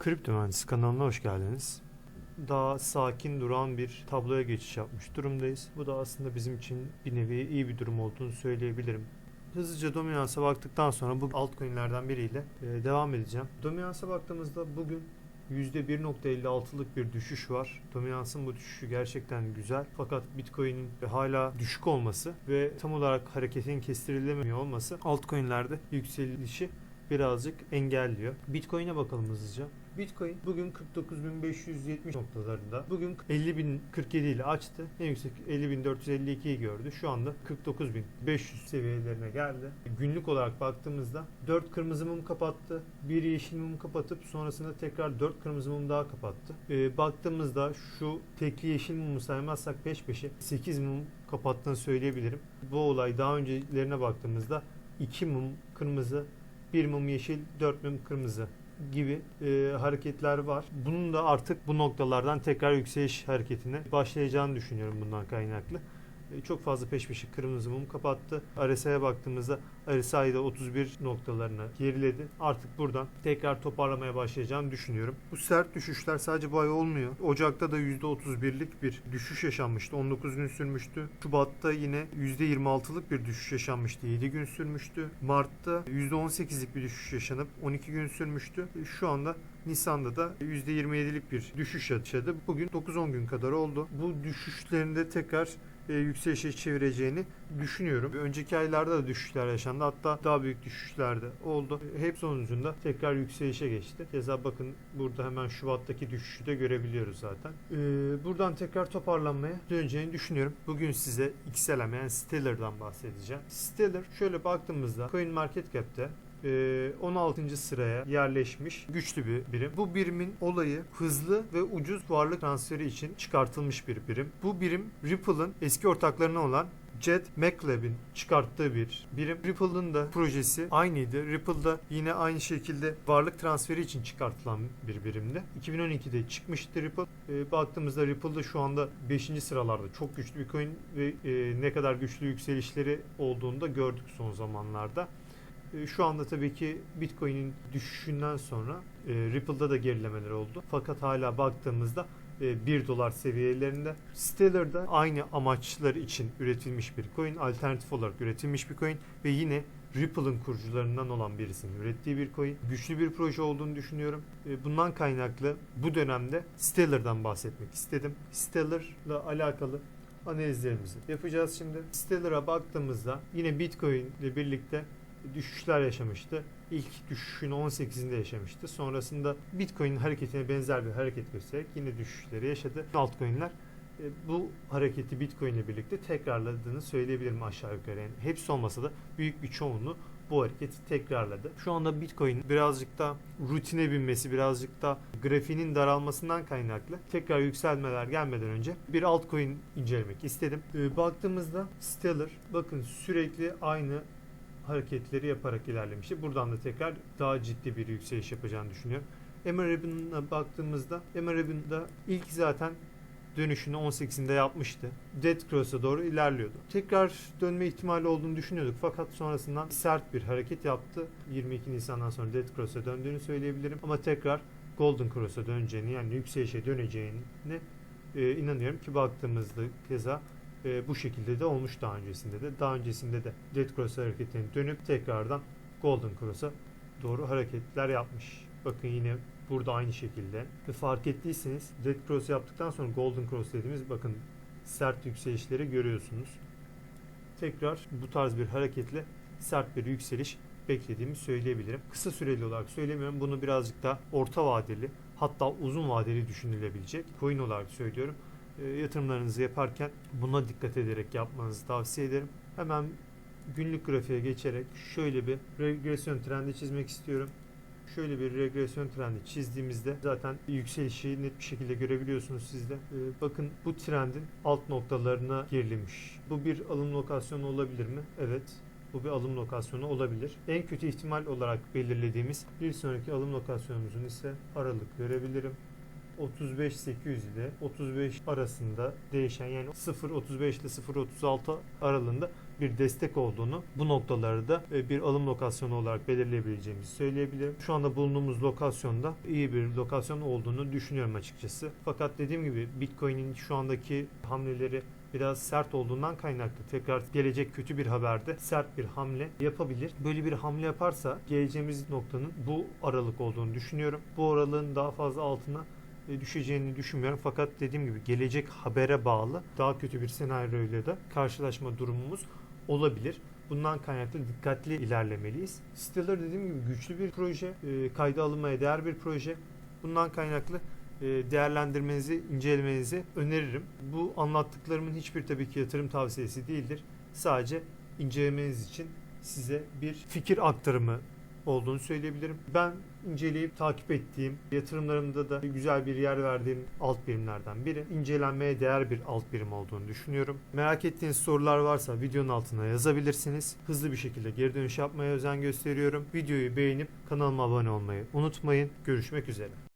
Kripto Mühendisi kanalına hoş geldiniz. Daha sakin duran bir tabloya geçiş yapmış durumdayız. Bu da aslında bizim için bir nevi iyi bir durum olduğunu söyleyebilirim. Hızlıca dominansa baktıktan sonra bu altcoin'lerden biriyle e, devam edeceğim. Dominansa baktığımızda bugün %1.56'lık bir düşüş var. Dominansın bu düşüşü gerçekten güzel. Fakat Bitcoin'in hala düşük olması ve tam olarak hareketin kestirilemiyor olması altcoin'lerde yükselişi birazcık engelliyor. Bitcoin'e bakalım hızlıca. Bitcoin bugün 49.570 noktalarında. Bugün 50.047 ile açtı. En yüksek 50.452'yi gördü. Şu anda 49.500 seviyelerine geldi. Günlük olarak baktığımızda 4 kırmızı mum kapattı. 1 yeşil mum kapatıp sonrasında tekrar 4 kırmızı mum daha kapattı. Ee, baktığımızda şu tekli yeşil mumu saymazsak peş peşe 8 mum kapattığını söyleyebilirim. Bu olay daha öncelerine baktığımızda 2 mum kırmızı, 1 mum yeşil, 4 mum kırmızı gibi e, hareketler var. Bunun da artık bu noktalardan tekrar yükseliş hareketine başlayacağını düşünüyorum bundan kaynaklı. E, çok fazla peş peşe kırmızı mum kapattı. RSI'ye baktığımızda RSI'de 31 noktalarına geriledi. Artık buradan tekrar toparlamaya başlayacağını düşünüyorum. Bu sert düşüşler sadece bu ay olmuyor. Ocak'ta da %31'lik bir düşüş yaşanmıştı. 19 gün sürmüştü. Şubat'ta yine %26'lık bir düşüş yaşanmıştı. 7 gün sürmüştü. Mart'ta %18'lik bir düşüş yaşanıp 12 gün sürmüştü. Şu anda Nisan'da da %27'lik bir düşüş yaşadı. Bugün 9-10 gün kadar oldu. Bu düşüşlerinde tekrar e, yükselişe çevireceğini düşünüyorum. Önceki aylarda da düşüşler yaşandı. Hatta daha büyük düşüşler de oldu. Hep sonucunda tekrar yükselişe geçti. Keza bakın burada hemen Şubat'taki düşüşü de görebiliyoruz zaten. Ee, buradan tekrar toparlanmaya döneceğini düşünüyorum. Bugün size XLM yani Stellar'dan bahsedeceğim. Stellar şöyle baktığımızda CoinMarketCap'te e, 16. sıraya yerleşmiş güçlü bir birim. Bu birimin olayı hızlı ve ucuz varlık transferi için çıkartılmış bir birim. Bu birim Ripple'ın eski ortaklarına olan Jet McLab'in çıkarttığı bir birim. Ripple'ın da projesi aynıydı. Ripple'da yine aynı şekilde varlık transferi için çıkartılan bir birimdi. 2012'de çıkmıştı Ripple. E, baktığımızda Ripple'da şu anda 5. sıralarda çok güçlü bir coin ve e, ne kadar güçlü yükselişleri olduğunu da gördük son zamanlarda. E, Şu anda tabii ki Bitcoin'in düşüşünden sonra e, Ripple'da da gerilemeler oldu. Fakat hala baktığımızda e, 1 dolar seviyelerinde. Stellar'da aynı amaçlar için üretilmiş bir coin, alternatif olarak üretilmiş bir coin ve yine Ripple'ın kurucularından olan birisinin ürettiği bir coin. Güçlü bir proje olduğunu düşünüyorum. E, Bundan kaynaklı bu dönemde Stellar'dan bahsetmek istedim. Stellar'la alakalı analizlerimizi yapacağız şimdi. Stellar'a baktığımızda yine Bitcoin ile birlikte düşüşler yaşamıştı. İlk düşüşünü 18'inde yaşamıştı. Sonrasında Bitcoin'in hareketine benzer bir hareket göstererek yine düşüşleri yaşadı. Altcoin'ler e, bu hareketi Bitcoin ile birlikte tekrarladığını söyleyebilirim aşağı yukarı. Yani hepsi olmasa da büyük bir çoğunluğu bu hareketi tekrarladı. Şu anda Bitcoin birazcık da rutine binmesi, birazcık da grafiğinin daralmasından kaynaklı tekrar yükselmeler gelmeden önce bir altcoin incelemek istedim. E, baktığımızda Stellar bakın sürekli aynı hareketleri yaparak ilerlemişti. Buradan da tekrar daha ciddi bir yükseliş yapacağını düşünüyorum. Emerald'ına baktığımızda Emerald'da ilk zaten dönüşünü 18'inde yapmıştı. Dead Cross'a doğru ilerliyordu. Tekrar dönme ihtimali olduğunu düşünüyorduk fakat sonrasından sert bir hareket yaptı. 22 Nisan'dan sonra Dead Cross'a döndüğünü söyleyebilirim ama tekrar Golden Cross'a döneceğini yani yükselişe döneceğini e, inanıyorum ki baktığımızda keza e, bu şekilde de olmuş daha öncesinde de. Daha öncesinde de Dead Cross hareketine dönüp tekrardan Golden Cross'a doğru hareketler yapmış. Bakın yine burada aynı şekilde. Ve fark ettiyseniz Dead Cross yaptıktan sonra Golden Cross dediğimiz bakın sert yükselişleri görüyorsunuz. Tekrar bu tarz bir hareketle sert bir yükseliş beklediğimi söyleyebilirim. Kısa süreli olarak söylemiyorum. Bunu birazcık daha orta vadeli hatta uzun vadeli düşünülebilecek coin olarak söylüyorum yatırımlarınızı yaparken buna dikkat ederek yapmanızı tavsiye ederim. Hemen günlük grafiğe geçerek şöyle bir regresyon trendi çizmek istiyorum. Şöyle bir regresyon trendi çizdiğimizde zaten yükselişi net bir şekilde görebiliyorsunuz sizde. Ee, bakın bu trendin alt noktalarına gerilemiş. Bu bir alım lokasyonu olabilir mi? Evet. Bu bir alım lokasyonu olabilir. En kötü ihtimal olarak belirlediğimiz bir sonraki alım lokasyonumuzun ise aralık verebilirim. 35-800 ile 35 arasında değişen yani 0.35 ile 0.36 aralığında bir destek olduğunu bu noktaları da e, bir alım lokasyonu olarak belirleyebileceğimizi söyleyebilirim. Şu anda bulunduğumuz lokasyonda iyi bir lokasyon olduğunu düşünüyorum açıkçası. Fakat dediğim gibi Bitcoin'in şu andaki hamleleri biraz sert olduğundan kaynaklı tekrar gelecek kötü bir haberde sert bir hamle yapabilir. Böyle bir hamle yaparsa geleceğimiz noktanın bu aralık olduğunu düşünüyorum. Bu aralığın daha fazla altına düşeceğini düşünmüyorum. Fakat dediğim gibi gelecek habere bağlı daha kötü bir senaryoyla da karşılaşma durumumuz olabilir. Bundan kaynaklı dikkatli ilerlemeliyiz. Stellar dediğim gibi güçlü bir proje, e, kayda alınmaya değer bir proje. Bundan kaynaklı e, değerlendirmenizi, incelemenizi öneririm. Bu anlattıklarımın hiçbir tabii ki yatırım tavsiyesi değildir. Sadece incelemeniz için size bir fikir aktarımı olduğunu söyleyebilirim. Ben inceleyip takip ettiğim, yatırımlarımda da güzel bir yer verdiğim alt birimlerden biri. İncelenmeye değer bir alt birim olduğunu düşünüyorum. Merak ettiğiniz sorular varsa videonun altına yazabilirsiniz. Hızlı bir şekilde geri dönüş yapmaya özen gösteriyorum. Videoyu beğenip kanalıma abone olmayı unutmayın. Görüşmek üzere.